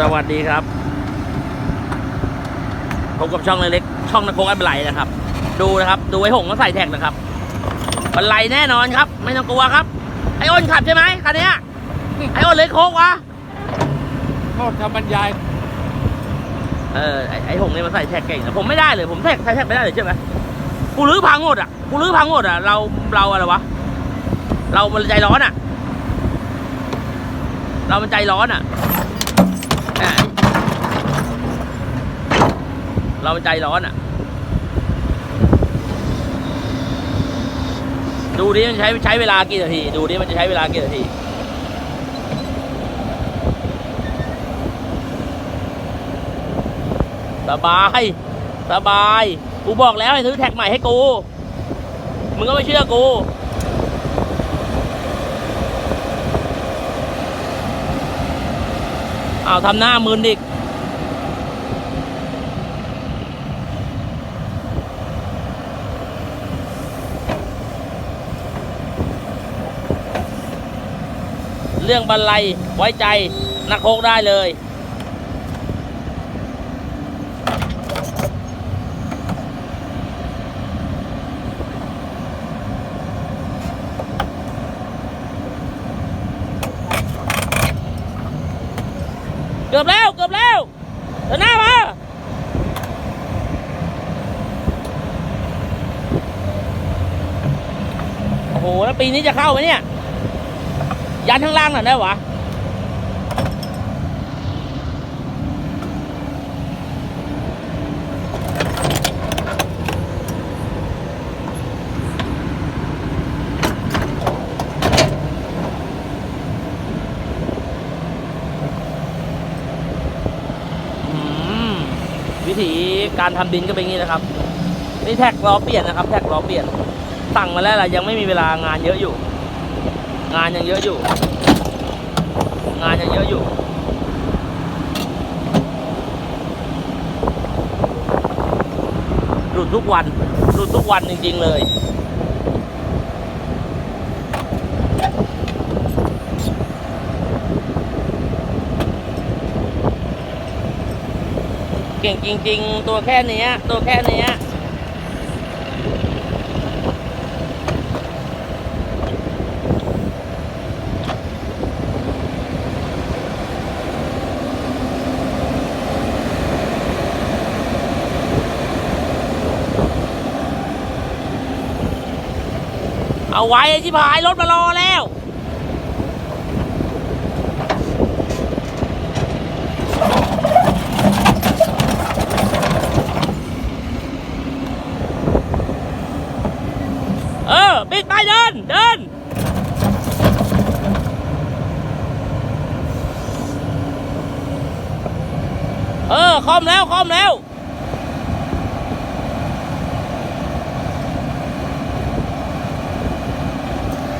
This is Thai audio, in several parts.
สวัสดีครับพบกับช่องเล็กๆช่องนักโกงไอ้บันไลนะครับ ดูนะครับ ดูไอ้หงก็ใส่แท็กนะครับบันไลแน่นอนครับ ไม่ต้องกลัวครับ ไอ้อ้นขับใช่ไหมคันเนี้ยไอ้อ้นเลยโค้งวะโทษคำบรรยายเออไอ้ไอ้หงเนี่ยมันใส่แท็กเก่งนะผมไม่ได้เลยผมแท็กใส่แท็กไม่ได้เลยใช่ไหมกูรื้อพังหมดอะกูรื้อพังหมดอะเราเราอะไรวะเรามันใจร้อนอะ เรามันใจร้อนอะอะ เรามันใจร้อนอะ ดูดิมันใช้ใช้เวลากี่นาที ดูดิมันจะใช้เวลากี่นาทีสบาย สบาย กูบอกแล้วให้ซื้อแท็กใหม่ให้กู มึงก็ไม่เชื่อกูอ้าวทำหน้ามึนอีก เรื่องบรรลัยไว้ใจนักโคกได้เลยเกือบแล้วเกือบแล้วเดินหน้ามาโอ้โห แล้วปีนี้จะเข้าไหมเนี่ย ยันข้างล่างหน่อยได้วะวิธีการทำดินก็เป็นอย่างนี้นะครับ นี่แท็กล้อเปลี่ยนนะครับ แท็กล้อเปลี่ยน สั่งมาแล้วล่ะยังไม่มีเวลางานเยอะอยู่ งานยังเยอะอยู่ งานยังเยอะอยู่หลุดทุกวันหลุดทุกวันจริง ๆ เลยเก่งจริง ๆ ตัวแค่นี้ตัวแค่นี้ เอาไว้ไอ้ชิบหายรถมารอแล้วเออปิดไปเดิน เดิน เออ คอมแล้ว คอมแล้ว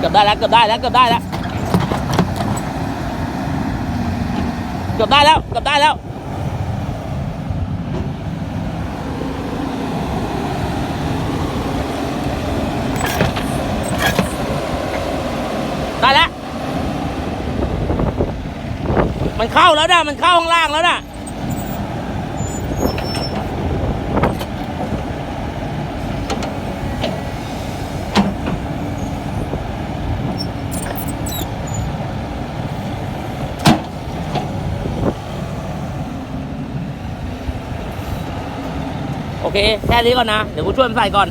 กือบได้แล้วเกือบได้แล้วเกือบได้แล้วเกือบได้แล้วเกือบได้แล้วได้แล้ว มันเข้าแล้วนะมันเข้าข้างล่างแล้วนะ เคแค่นี้ก่อนนะ เดี๋ยวกูช่วยมันใส่ก่อน